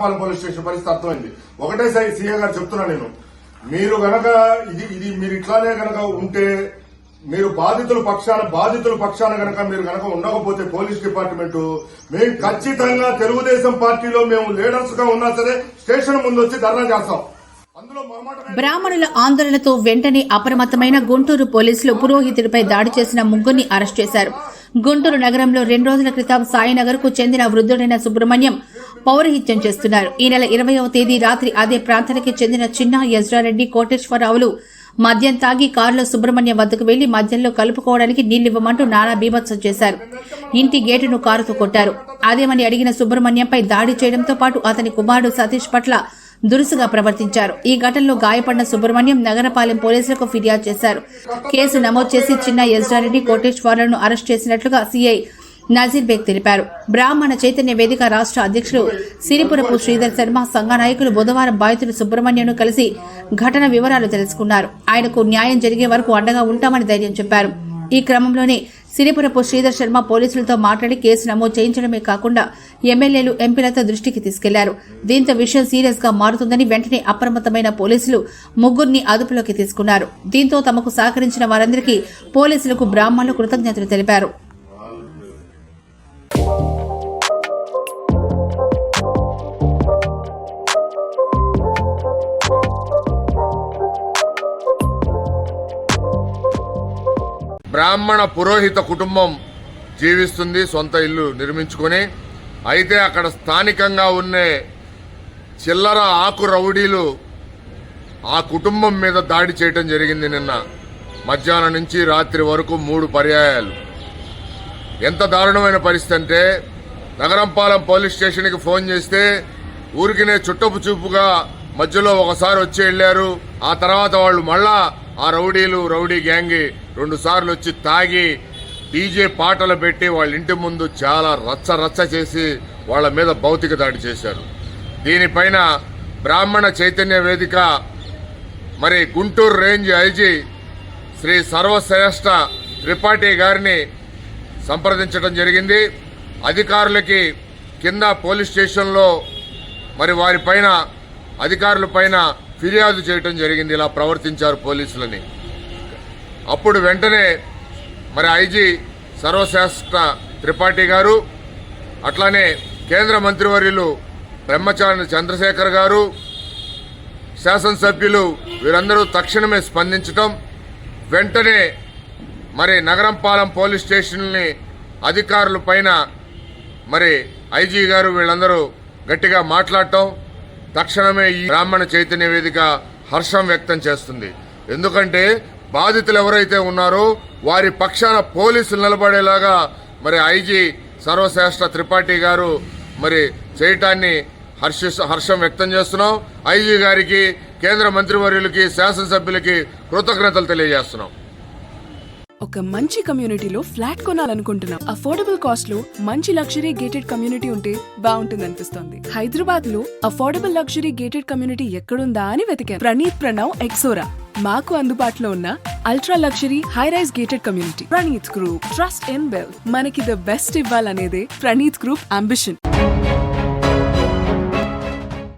Nagarapalem police station పరిస్థితి అర్థమైంది. ఒకటే సై సీఏ గారు చెప్తున్నా నేను. మీరు గనక ఇది ఇది మీరు ఇట్లానే గనక ఉంటే మీరు బాధితుల పక్షాన బాధితుల పక్షాన గనక మీరు గనక ఉండకపోతే పోలీస్ డిపార్ట్మెంట్ మేము ఖచ్చితంగా తెలుగుదేశం పార్టీలో మేము లీడర్స్గా ఉన్నా సరే స్టేషన్ ముందు వచ్చి ధర్నా చేస్తాం. బ్రాహ్మణుల ఆందోళనతో వెంటనే అప్రమత్తమైన గుంటూరు పోలీసులు పురోహితుడిపై దాడి చేసిన ముగ్గురిని అరెస్ట్ చేశారు. గుంటూరు నగరంలో రెండు రోజుల క్రితం సాయినగర్కు చెందిన వృద్ధుడైన సుబ్రహ్మణ్యం పౌరహిత్యం చేస్తున్నారు. ఈ నెల ఇరవైవ తేదీ రాత్రి అదే ప్రాంతానికి చెందిన చిన్న యజ్రారెడ్డి కోటేశ్వరరావులు మద్యం తాగి కారులో సుబ్రహ్మణ్యం వద్దకు వెళ్ళి మద్యంలో కలుపుకోవడానికి నీళ్ళివ్వమంటూ నానా బీభత్సం చేశారు. ఇంటి గేటును కారుతో కొట్టారు. అదేమని అడిగిన సుబ్రహ్మణ్యంపై దాడి చేయడంతో పాటు అతని కుమారుడు సతీష్ పట్ల దురుసుగా ప్రవర్తించారు. ఈ ఘటనలో గాయపడిన సుబ్రహ్మణ్యం నగరపాలెం పోలీసులకు ఫిర్యాదు చేశారు. కేసు నమోదు చేసి చిన్న యజ్రారెడ్డి కోటేశ్వరలను అరెస్ట్ చేసినట్లుగా సీఐ నజీర్ బేగ్ తెలిపారు. బ్రాహ్మణ చైతన్య వేదిక రాష్ట్ర అధ్యక్షుడు సిరిపురపు శ్రీధర్ శర్మ సంఘ నాయకులు బుధవారం బాధితుడు సుబ్రహ్మణ్యంను కలిసి ఘటన వివరాలు తెలుసుకున్నారు. ఆయనకు న్యాయం జరిగే వరకు అండగా ఉంటామని ధైర్యం చెప్పారు. ఈ క్రమంలోనే సిరిపురపు శ్రీధర్ శర్మ పోలీసులతో మాట్లాడి కేసు నమోదు చేయించడమే కాకుండా ఎమ్మెల్యేలు ఎంపీలతో దృష్టికి తీసుకెళ్ళారు. దీంతో విషయం సీరియస్గా మారుతుందని వెంటనే అప్రమత్తమైన పోలీసులు ముగ్గురిని అదుపులోకి తీసుకున్నారు. దీంతో తమకు సహకరించిన వారందరికీ పోలీసులకు బ్రాహ్మణులు కృతజ్ఞతలు తెలిపారు. బ్రాహ్మణ పురోహిత కుటుంబం జీవిస్తుంది సొంత ఇల్లు నిర్మించుకొని. అయితే అక్కడ స్థానికంగా ఉండే చిల్లర ఆకు రౌడీలు ఆ కుటుంబం మీద దాడి చేయటం జరిగింది నిన్న. మధ్యాహ్నం నుంచి రాత్రి వరకు మూడు పర్యాయాలు. ఎంత దారుణమైన పరిస్థితి అంటే నగరంపాలెం పోలీస్ స్టేషన్కి ఫోన్ చేస్తే ఊరికినే చుట్టపు చూపుగా మధ్యలో ఒకసారి వచ్చి వెళ్ళారు. ఆ తర్వాత వాళ్ళు మళ్ళా ఆ రౌడీలు రౌడీ గ్యాంగ్ రెండుసార్లు వచ్చి తాగి డీజే పాటలు పెట్టి వాళ్ళ ఇంటి ముందు చాలా రచ్చ రచ్చ చేసి వాళ్ళ మీద భౌతిక దాడి చేశారు. దీనిపైన బ్రాహ్మణ చైతన్య వేదిక మరి గుంటూరు రేంజ్ ఐజీ శ్రీ సర్వశ్రేష్ఠ త్రిపాఠి గారిని సంప్రదించడం జరిగింది. అధికారులకి కింద పోలీస్ స్టేషన్లో మరి వారిపైన అధికారుల పైన ఫిర్యాదు చేయటం జరిగింది. ఇలా ప్రవర్తించారు పోలీసులని. అప్పుడు వెంటనే మరి ఐజీ సర్వశ్రేష్ఠ త్రిపాఠి గారు అట్లానే కేంద్ర మంత్రివర్యులు బ్రహ్మచారి చంద్రశేఖర్ గారు శాసనసభ్యులు వీరందరూ తక్షణమే స్పందించటం వెంటనే మరి నగరంపాలెం పోలీస్ స్టేషన్ని అధికారుల పైన మరి ఐజీ గారు వీళ్ళందరూ గట్టిగా మాట్లాడటం తక్షణమే ఈ బ్రాహ్మణ చైతన్య వేదిక హర్షం వ్యక్తం చేస్తుంది. ఎందుకంటే బాధితులు ఎవరైతే ఉన్నారో వారి పక్షాన పోలీసులు నిలబడేలాగా మరి ఐజీ సర్వశ్రేష్ఠ త్రిపాఠి గారు మరి చేయటాన్ని హర్ష హర్షం వ్యక్తం చేస్తున్నాం. ఐజీ గారికి కేంద్ర మంత్రివర్యులకి శాసనసభ్యులకి కృతజ్ఞతలు తెలియజేస్తున్నాం. ఒక మంచి కమ్యూనిటీలో ఫ్లాట్ కొనాలనుకుంటున్నాం. అఫోర్డబుల్ కాస్ట్లో మంచి లగ్జరీ గేటెడ్ కమ్యూనిటీ ఉంటే బాగుంటుంది అనిపిస్తుంది హైదరాబాద్లో అఫోర్డబుల్ లగ్జరీ గేటెడ్ కమ్యూనిటీ ఎక్కడుందా అని వెతికాను ప్రణీత్ ప్రణవ్ ఎక్సోరా. మాకు అందుబాటులో ఉన్న ultra luxury high rise gated community Praneeth group trust in bell మనకి ద బెస్ట్ ఇవ్వాలనేదే ప్రణీత్ గ్రూప్ అంబిషన్